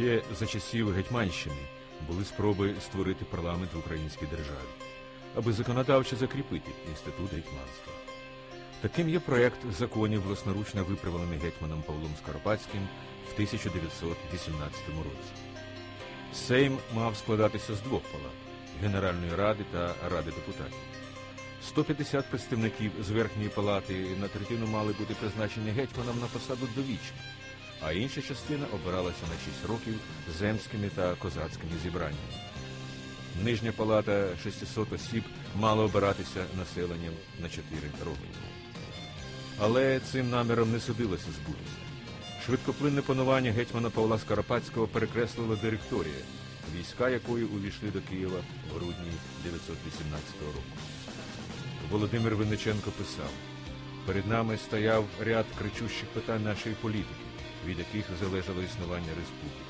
Ще за часів Гетьманщини були спроби створити парламент в українській державі, аби законодавчо закріпити інститут гетьманства. Таким є проект законів, власноручно виправлений гетьманом Павлом Скоропадським в 1918 році. Сейм мав складатися з двох палат Генеральної ради та Ради депутатів. 150 представників з верхньої палати на третину мали бути призначені гетьманом на посаду довічно, а інша частина обиралася на 6 років земськими та козацькими зібраннями. Нижня палата 600 осіб мала обиратися населенням на 4 роки. Але цим наміром не судилося збутися. Швидкоплинне панування гетьмана Павла Скоропадського перекреслила директорія, війська якої увійшли до Києва в грудні 1918 року. Володимир Винниченко писав: перед нами стояв ряд кричущих питань нашої політики, від яких залежало існування республіки.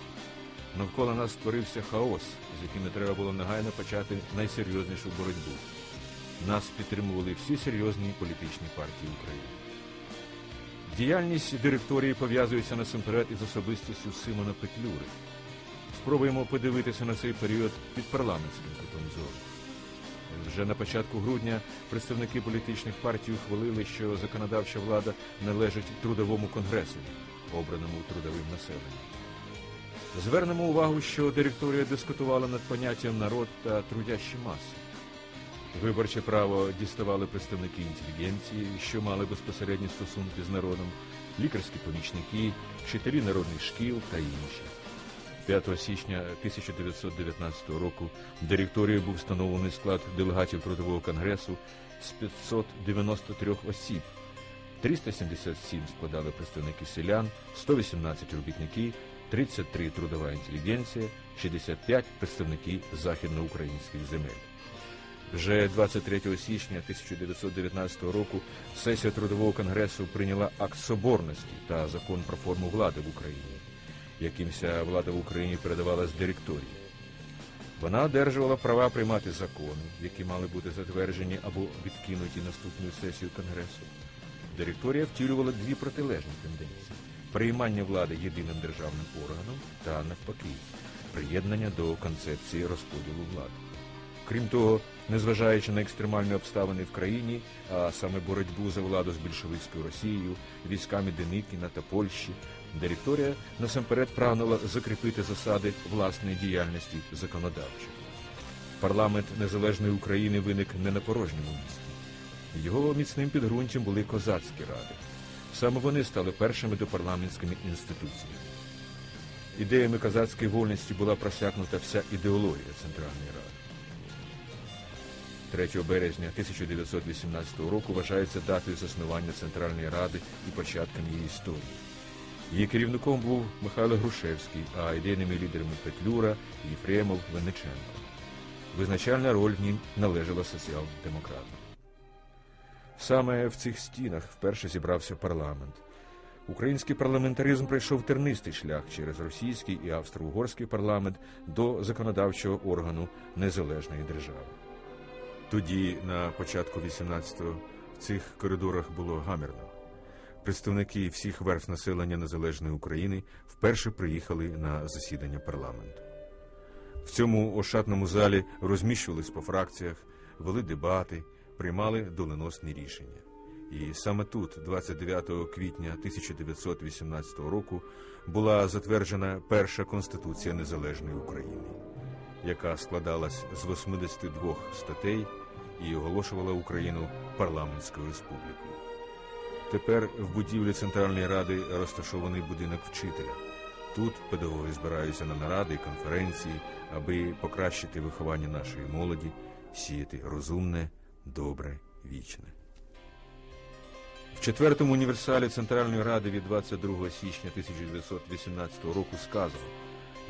Навколо нас створився хаос, з яким треба було негайно почати найсерйознішу боротьбу. Нас підтримували всі серйозні політичні партії України. Діяльність директорії пов'язується насамперед із особистістю Симона Петлюри. Спробуємо подивитися на цей період під парламентським кутом зору. Вже на початку грудня представники політичних партій ухвалили, що законодавча влада належить трудовому конгресу, обраному трудовим населенням. Звернемо увагу, що директорія дискутувала над поняттям народ та трудящі маси. Виборче право діставали представники інтелігенції, що мали безпосередні стосунки з народом, лікарські помічники, вчителі народних шкіл та інші. 5 січня 1919 року директорією був встановлений склад делегатів Трудового конгресу з 593 осіб. 377 складали представники селян, 118 робітники, 33 трудова інтелігенція, 65 представники західноукраїнських земель. Вже 23 січня 1919 року сесія Трудового конгресу прийняла акт соборності та закон про форму влади в Україні, яким вся влада в Україні передавалась директорії. Вона одержувала права приймати закони, які мали бути затверджені або відкинуті наступною сесією Конгресу. Директорія втілювала дві протилежні тенденції: приймання влади єдиним державним органом та навпаки, приєднання до концепції розподілу влади. Крім того, незважаючи на екстремальні обставини в країні, а саме боротьбу за владу з більшовицькою Росією, військами Деникіна та Польщі, директорія насамперед прагнула закріпити засади власної діяльності законодавчо. Парламент незалежної України виник не на порожньому місці. Його міцним підґрунтям були козацькі ради. Саме вони стали першими допарламентськими інституціями. Ідеями козацької вольності була просякнута вся ідеологія Центральної Ради. 3 березня 1918 року вважається датою заснування Центральної Ради і початком її історії. Її керівником був Михайло Грушевський, а ідейними лідерами Петлюра, Єфремов, Винниченко. Визначальна роль в ній належала соціал-демократам. Саме в цих стінах вперше зібрався парламент. Український парламентаризм пройшов тернистий шлях через російський і австро-угорський парламент до законодавчого органу незалежної держави. Тоді, на початку 18-го, в цих коридорах було гамірно. Представники всіх верств населення Незалежної України вперше приїхали на засідання парламенту. В цьому ошатному залі розміщувались по фракціях, вели дебати, приймали доленосні рішення. І саме тут, 29 квітня 1918 року, була затверджена перша конституція Незалежної України, яка складалась з 82 статей і оголошувала Україну парламентською республікою. Тепер в будівлі Центральної Ради розташований будинок вчителя. Тут педагоги збираються на наради і конференції, аби покращити виховання нашої молоді, сіяти розумне, добре, вічне. В четвертому універсалі Центральної Ради від 22 січня 1918 року сказано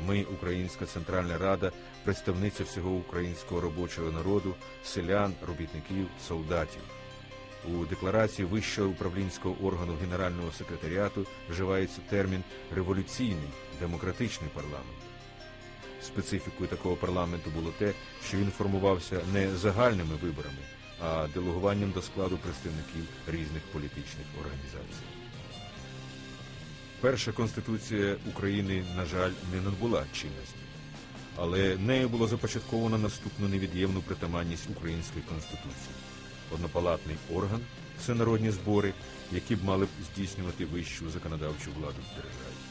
ми, Українська Центральна Рада, представниця всього українського робочого народу, селян, робітників, солдатів. У декларації вищого управлінського органу Генерального секретаріату вживається термін революційний демократичний парламент. Специфікою такого парламенту було те, що він формувався не загальними виборами, а делегуванням до складу представників різних політичних організацій. Перша конституція України, на жаль, не набула чинності, але нею було започатковано наступну невід'ємну притаманність української конституції однопалатний орган, всенародні збори, які б мали б здійснювати вищу законодавчу владу в державі.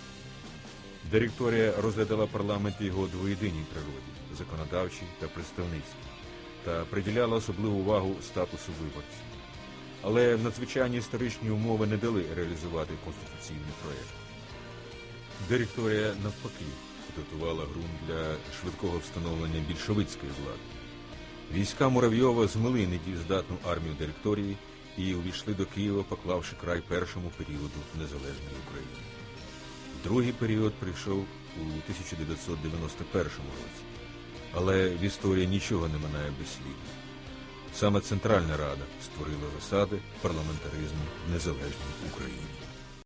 Директорія розглядала парламент його двоєдиній природі законодавчій та представницькій, та приділяла особливу увагу статусу виборців. Але надзвичайні історичні умови не дали реалізувати конституційний проєкт. Директорія навпаки підготувала ґрунт для швидкого встановлення більшовицької влади. Війська Муравйова змили недієздатну армію директорії і увійшли до Києва, поклавши край першому періоду незалежної України. Другий період прийшов у 1991 році, але в історії нічого не минає безслідно. Саме Центральна Рада створила засади парламентаризму в незалежній Україні.